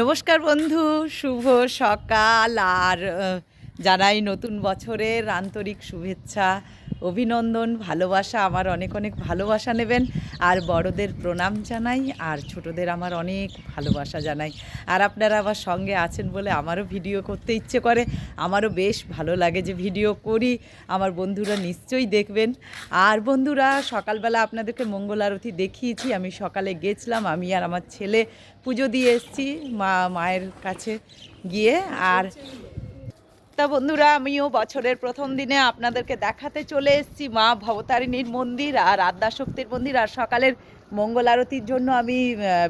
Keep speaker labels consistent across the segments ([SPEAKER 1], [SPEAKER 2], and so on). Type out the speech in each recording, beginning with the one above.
[SPEAKER 1] নমস্কার বন্ধু শুভ সকাল। আর জানাই নতুন বছরের আন্তরিক শুভেচ্ছা অভিনন্দন, ভালোবাসা, আমার অনেক অনেক ভালোবাসা নেবেন। আর বড়দের প্রণাম জানাই, আর ছোটদের আমার অনেক ভালোবাসা জানাই। আর আপনারা আমার সঙ্গে আছেন বলে আমারও ভিডিও করতে ইচ্ছে করে। আমারও বেশ ভালো লাগে যে ভিডিও করি। আমার বন্ধুরা নিশ্চয়ই দেখবেন। আর বন্ধুরা, সকালবেলা আপনাদেরকে মঙ্গল আরতি দেখিয়েছি। আমি সকালে গেছিলাম, আমি আর আমার ছেলে পুজো দিয়ে এসেছি মা, মায়ের কাছে গিয়ে। আর তা বন্ধুরা, আমিও বছরের প্রথম দিনে আপনাদেরকে দেখাতে চলে এসেছি মা ভবতারিণীর মন্দির আর আদ্যাশক্তির মন্দির। আর সকালের মঙ্গল আরতির জন্য আমি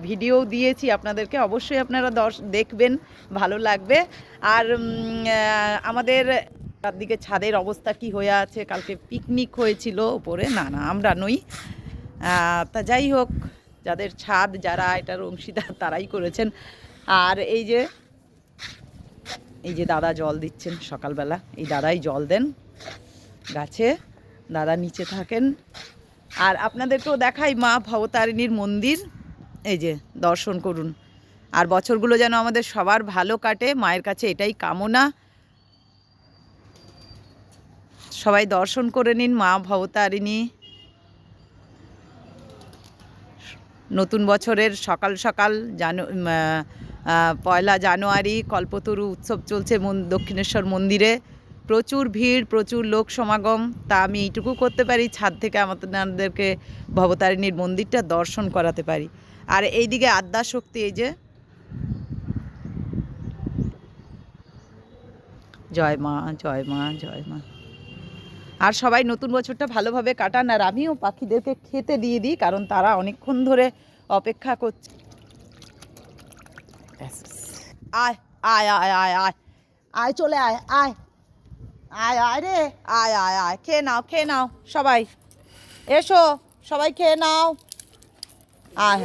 [SPEAKER 1] ভিডিও দিয়েছি আপনাদেরকে। অবশ্যই আপনারা দশ দেখবেন, ভালো লাগবে। আর আমাদের দিকে ছাদের অবস্থা কি হয়ে আছে? কালকে পিকনিক হয়েছিল ওপরে। না না, আমরা নই। তা যাই হোক, যাদের ছাদ, যারা এটার অংশীদার, তারাই করেছেন। আর এই যে এই যে দাদা জল দিচ্ছেন সকালবেলা, এই দাদাই জল দেন গাছে, দাদা নিচে থাকেন। আর আপনাদেরকেও দেখাই মা ভবতারিণীর মন্দির, এই যে দর্শন করুন। আর বছরগুলো যেন আমাদের সবার ভালো কাটে, মায়ের কাছে এটাই কামনা। সবাই দর্শন করে নিন মা ভবতারিণী। নতুন বছরের সকাল সকাল জানু পয়লা জানুয়ারি কল্পতরু উৎসব চলছে দক্ষিণেশ্বর মন্দিরে। প্রচুর ভিড়, প্রচুর লোক সমাগম। তা আমি এইটুকু করতে পারি, ছাদ থেকে আমাদেরকে ভবতারিণীর মন্দিরটা দর্শন করাতে পারি। আর এইদিকে আদ্যা শক্তি এই যে। জয় মা জয় মা জয় মা। আর সবাই নতুন বছরটা ভালোভাবে কাটান, আর আমিও পাখিদেরকে খেতে দিয়ে দিই, কারণ তারা অনেকক্ষণ ধরে অপেক্ষা করছে। আয় আয় আয় আয় আয়। আয়, চলে আয় আয়। আয় আয় রে। আয় আয় আয়। খেয়ে নাও খেয়ে নাও, সবাই। এসো, সবাই খেয়ে নাও। আয়।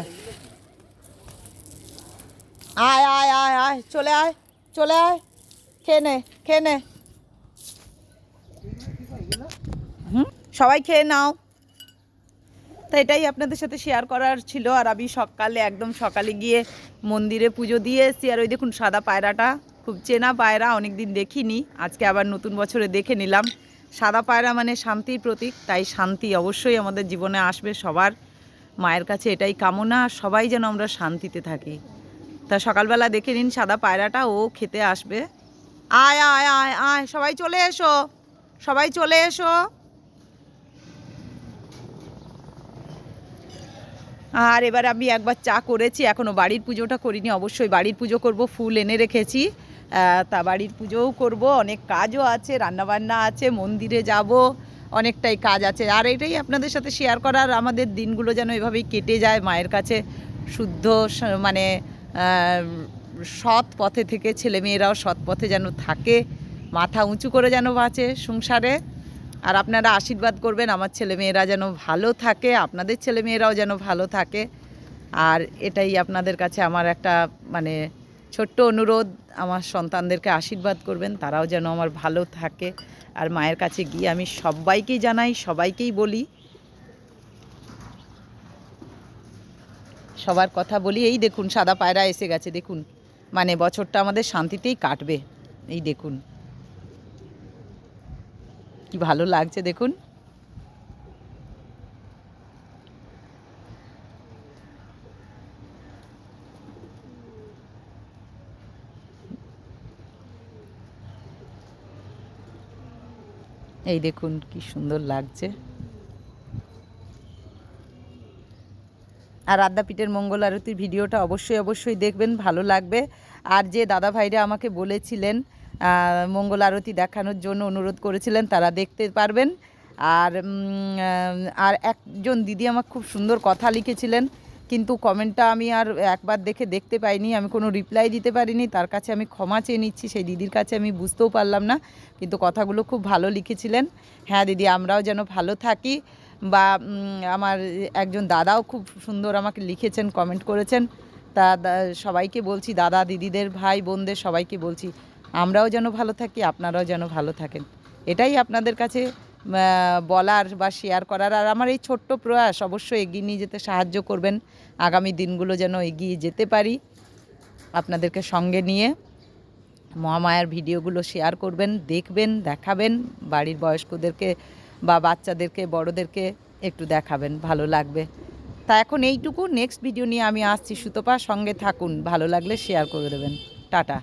[SPEAKER 1] আয় আয় আয় আয়। চলে আয় চলে আয়। খেয়ে নে খেয়ে নে। হুম? সবাই খেয়ে নাও। তো এটাই আপনাদের সাথে শেয়ার করার ছিল। আর আমি সকালে, একদম সকালে গিয়ে মন্দিরে পুজো দিয়ে এসেছি। আর ওই দেখুন সাদা পায়রাটা, খুব চেনা পায়রা অনেক দিন দেখিনি। আজকে আবার নতুন বছরে দেখে নিলাম। সাদা পায়রা মানে শান্তির প্রতীক, তাই শান্তি অবশ্যই আমাদের জীবনে আসবে সবার। মায়ের কাছে এটাই কামনা, সবাই যেন আমরা শান্তিতে থাকি। তা সকালবেলা দেখে নিন সাদা পায়রাটা, ও খেতে আসবে। আয় আয় আয় আয়, সবাই চলে এসো, সবাই চলে এসো। আর এবার আমি একবার চা করেছি এখনও বাড়ির পুজোটা করিনি, অবশ্যই বাড়ির পুজো করব, ফুল এনে রেখেছি। তা বাড়ির পুজোও করব, অনেক কাজও আছে, রান্নাবান্না আছে, মন্দিরে যাব, অনেকটাই কাজ আছে। আর এটাই আপনাদের সাথে শেয়ার করার আমাদের দিনগুলো যেন এভাবেই কেটে যায়, মায়ের কাছে শুদ্ধ মানে সৎ পথে থেকে ছেলেমেয়েরাও সৎ পথে যেন থাকে, মাথা উঁচু করে যেন বাঁচে সংসারে। আর আপনারা আশীর্বাদ করবেন, আমার ছেলেমেয়েরা যেন ভালো থাকে, আপনাদের ছেলেমেয়েরাও যেন ভালো থাকে। আর এটাই আপনাদের কাছে আমার একটা মানে ছোট্ট অনুরোধ। আমার সন্তানদেরকে আশীর্বাদ করবেন, তারাও যেন আমার ভালো থাকে। আর মায়ের কাছে গিয়ে আমি সবাইকেই জানাই, সবাইকেই বলি, সবার কথা বলি। এই দেখুন, সাদা পায়রা এসে গেছে, দেখুন। মানে বছরটা আমাদের শান্তিতেই কাটবে। এই দেখুন। কি ভালো লাগছে দেখুন। এই দেখুন কি সুন্দর লাগছে। আর আদ্যাপীঠের মঙ্গল আরতির ভিডিওটা অবশ্যই অবশ্যই দেখবেন, ভালো লাগবে। আর যে দাদা ভাইরা আমাকে বলেছিলেন মঙ্গল আরতি দেখানোর জন্য অনুরোধ করেছিলেন, তারা দেখতে পারবেন। আর আর একজন দিদি আমাকে খুব সুন্দর কথা লিখেছিলেন, কিন্তু কমেন্টটা আমি আর একবার দেখে দেখতে পাইনি, আমি কোনো রিপ্লাই দিতে পারিনি, তার কাছে আমি ক্ষমা চেয়ে নিচ্ছি, সেই দিদির কাছে আমি বুঝতেও পারলাম না, কিন্তু কথাগুলো খুব ভালো লিখেছিলেন। হ্যাঁ দিদি, আমরাও যেন ভালো থাকি, বা আমার একজন দাদাও খুব সুন্দর আমাকে লিখেছেন, কমেন্ট করেছেন। তা, সবাইকে বলছি, দাদা, দিদিদের, ভাই, বোনদের সবাইকে বলছি আমরাও যেন ভালো থাকি, আপনারাও যেন ভালো থাকেন। এটাই আপনাদের কাছে বলার বা শেয়ার করার। আর আমার এই ছোট্ট প্রয়াস, অবশ্যই এগিয়ে নিয়ে যেতে সাহায্য করবেন। আগামী দিনগুলো যেন এগিয়ে যেতে পারি। আপনাদেরকে সঙ্গে নিয়ে মহামায়ার ভিডিওগুলো শেয়ার করবেন, দেখবেন, দেখাবেন। বাড়ির বয়স্কদেরকে বা বাচ্চাদেরকে, বড়োদেরকে একটু দেখাবেন, ভালো লাগবে। তা এখন এইটুকু। নেক্সট ভিডিও নিয়ে আমি আসছি সুতপা। সঙ্গে থাকুন। ভালো লাগলে শেয়ার করে দেবেন। টাটা।